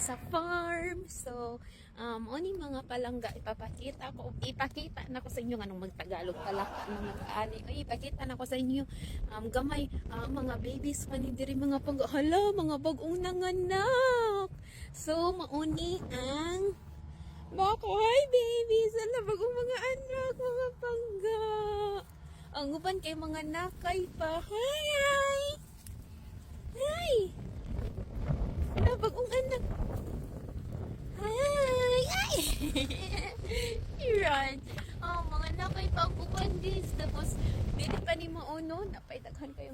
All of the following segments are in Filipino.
sa farm. So, um, oni mga palangga, ipapakita ko, ipakita na ko sa inyo, anong magtagalog pala, mga kaani, ay, ipakita na ko sa inyo, um, gamay, ah, mga babies, manindiri mga pang, hala, mga bagong nanganak. So, mauni ang, Bako, hi babies! Ala, bagong mga anak, mga pangga. Ang uban kay mga nakay pa. Hi! Hi! Ala, bagong anak. Hi! Ay! Iran. Oh, mga nakay pa ang uban dis. Tapos, dili pa ni mauno.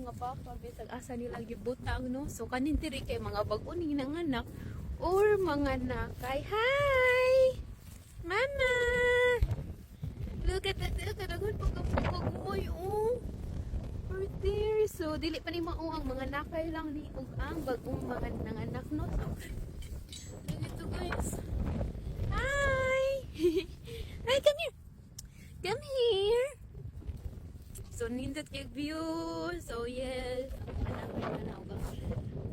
Nga baka. Bisag asa nila gibutang, no? So, kanintiri kay mga bagong ng anak. Or mga nakay. Hi! Mama! Look at that. Kadagon pagkapagpag mo oh. Right there. So, dili pa ni mao ang mga nakay lang ni ug ang bagong mga nanganak no. So, look ito guys. Hi! Hi, come here. Come here. So, nindot kay view. So, yes. Na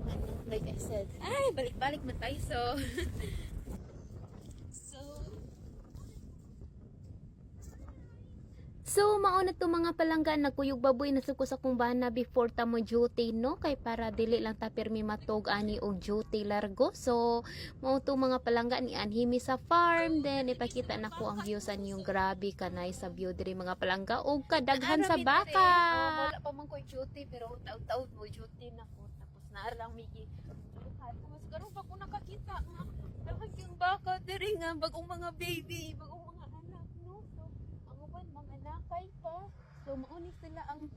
Ano, like I said. Ay, balik-balik man tayo. So, so, So, mauna to mga palangga nagkuyog baboy na sa kumbana before ta mo duty no kay para dili lang ta permi matog ani og duty largo. So, mao to mga palangga ni anhimi sa farm then ipakita na ko ang view sa niyo grabe kanay sa view diri mga palangga og kadaghan sa baka. Man ko duty pero taud-taud mo duty na ko tapos na lang migi. Tapos karon pa ko nakakita nga daghan yung baka diri nga bagong mga baby, bagong mga anak no. So, ang uban mga nakay pa. So mauni sila ang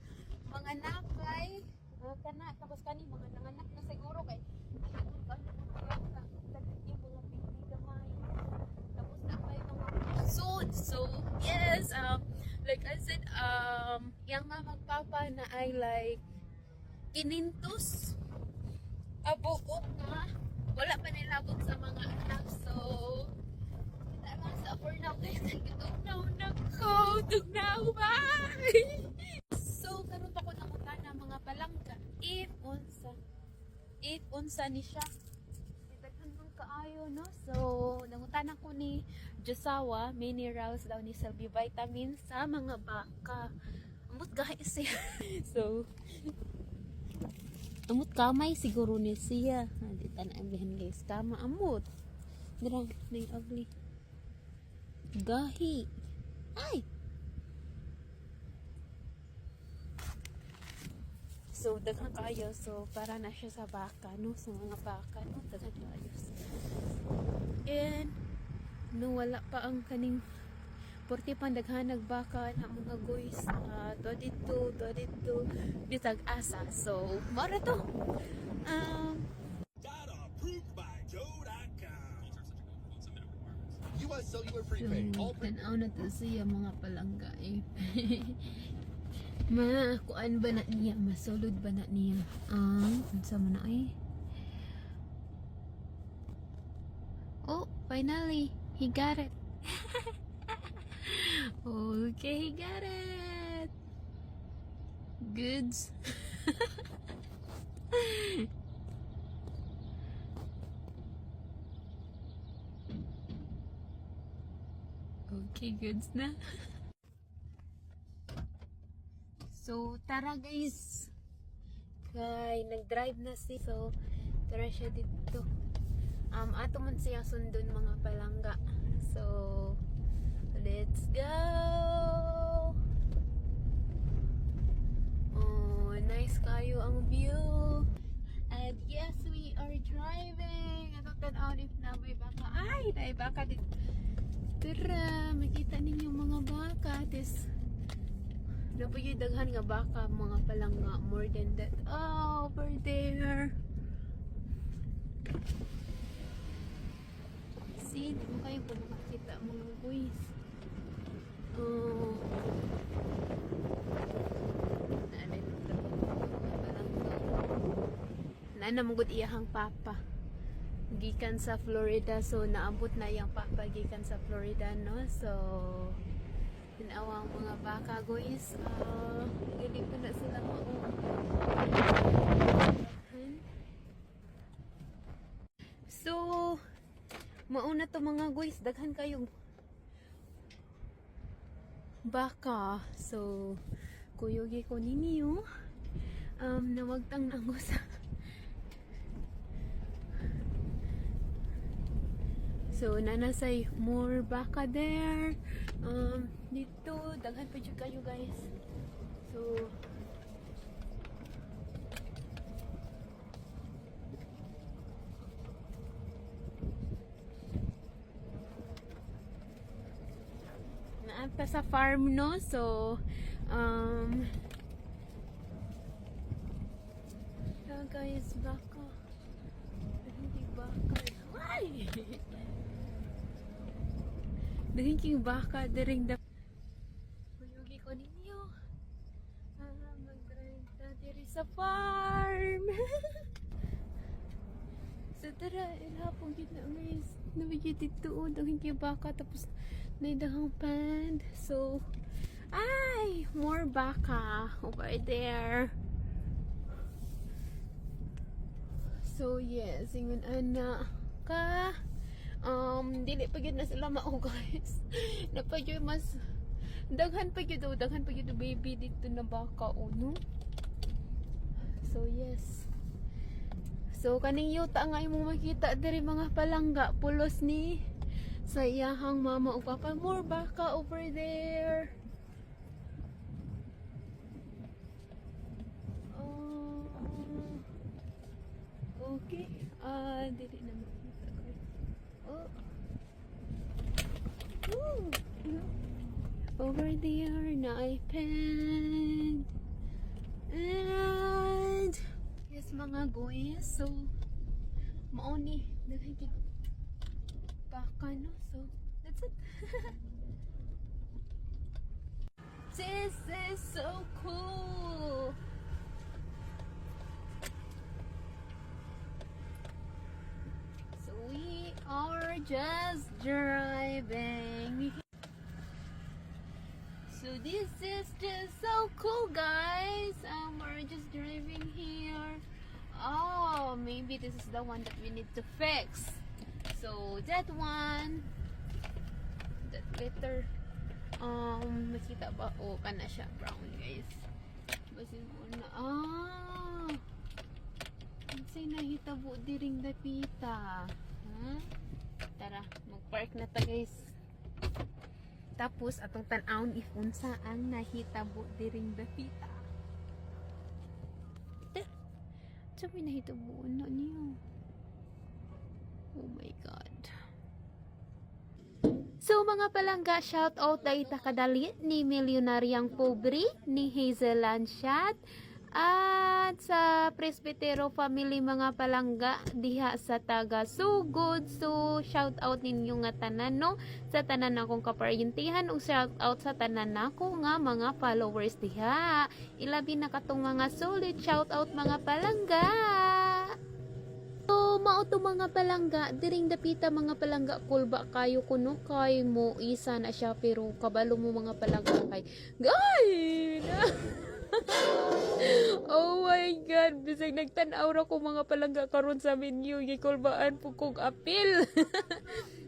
mga nakay. Uh, kana tapos kani mga nanganak na siguro kay atong kani mga bata daghan yung mga baby gamay. Tapos na may mga soon. So yes, um like I said um yang nga magpapa na ay like kinintos abuok nga. Wala pa nilabot sa mga anak so kita lang sa for now guys. Tugnaw na ko tugnaw bye so karon pa ko nakuha na mga palangga. If unsa if unsa ni siya. Kaayo no? So nangutanan ko ni Josawa minerals daw ni Selby vitamins sa mga baka amot guys so Amot kamay siguro ni siya. Hindi tanaan guys. Tama amot. Dira, na ugly. Gahi. Ay! So, daghan kayo. So, para na siya sa baka, no? Sa mga baka, no? Daghan kayo. And, no, wala pa ang kaning Porti pandaghan nagbaka na mga guys uh, to dito, to dito, bitag asa. So, mara to. Um. US Cellular Prepaid. so, tanaw na to siya mga palangga eh. Ma, kuan ba na niya? Masulod ba na niya? Ang, um, sa mo na eh. Oh, finally, he got it. okay, he got it. Goods. okay, goods na. So, tara guys. Kay, nag-drive na si. So, tara siya dito. Um, ato man siya sundon mga palangga. So, baka dito. Tara, makita ninyo mga baka. Tis, Napoy daghan nga baka mga palangga more than that. Oh, over there. See, di mo kayo kung makakita mga boys. Oh. Nanay mo palangga. Nanamugod iyahang papa. Gikan sa Florida. So, naambot na iyang papa gikan sa Florida, no? So, Tinawa ang mga baka guys. Ah, uh, ko na sila mo. So, mauna to mga guys, daghan kayong baka. So, kuyogi ko ninyo. Um, nawagtang nango sa So, nanasay more baka there. Um, dito, daghan pa dyan kayo guys. So, naan pa sa farm no? So um guys. Baka. Hindi baka. Why dahil king baka daring da Kuyugi ko ninyo. Ah, mag-drive ta diri sa farm. So tara ilhapong yun na guys. Nabigyan dito oh, dahil king baka tapos naidahang pond so ay more baka over there. So yes ingon ana ka um dili pa gyud na sila mao guys. Na pa gyud mas daghan pa gyud daghan pa gyud baby dito na baka uno so yes. So kaning yuta nga imong makita diri mga palangga pulos ni sa iyahang mama o papa. More baka over there. Oh, okay. Ah dili na over there na iPad and yes mga guys so mauni daghan baka no? So that's it. This is so cool. So we are just driving so this is just so cool guys. Um we're just driving here. Oh maybe this is the one that we need to fix. So that one. That letter um makita ba? Oh kana siya. Brown guys. Basin mo na ah! Unsay nahitabo diring dapita ha tara magpark na ta guys tapos atong tan-awon if unsa ang nahitabo diring dapita Sabi nahitabo? Na niyo? Oh my God. So mga palangga, shout out dahil takadali ni Milyonaryang Pobre, ni Hazel Lanshat, at sa Presbytero family mga palangga diha sa taga Sugod. So shout out ninyo nga tanan no sa tanan akong kaparyentihan ug shout out sa tanan nako nga mga followers diha. Ilabi na katong mga solid shout out mga palangga. So, mao mga palangga, diring dapita mga palangga, kulba kayo kuno kay mo isa na siya pero kabalo mo mga palangga kay na. oh my god, bisag nagtan-aw ra ko mga palangga karon sa menu, gikulbaan po kong apil.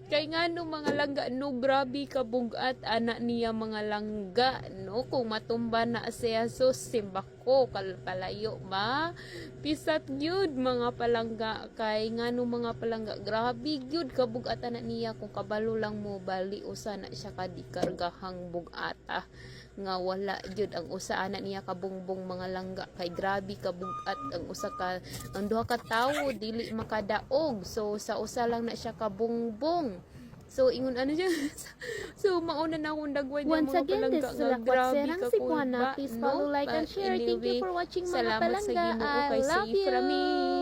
Kay nga no mga langga no grabe ka bugat anak niya mga langga no? Kung matumba na siya so simbako kalpalayo ma pisat gyud mga palangga. Kay nga no mga palangga grabe gyud ka bugat anak niya kung kabalo lang mo bali usa na siya kadikargahang bugata nga wala jud ang usa anak niya kabungbong mga langga kay grabe ka bugat ang usa ka ang duha ka tawo dili makadaog so sa usa lang na siya kabungbong So, ingon ano siya. so, mauna na akong dagway Once mga again, palangga. this is nga, Lakot grabe Serang ka Cebuana. kulba, Please no? follow, like, and share. Thank you anyway, for watching mga palangga. I kay love Safe Rami. you.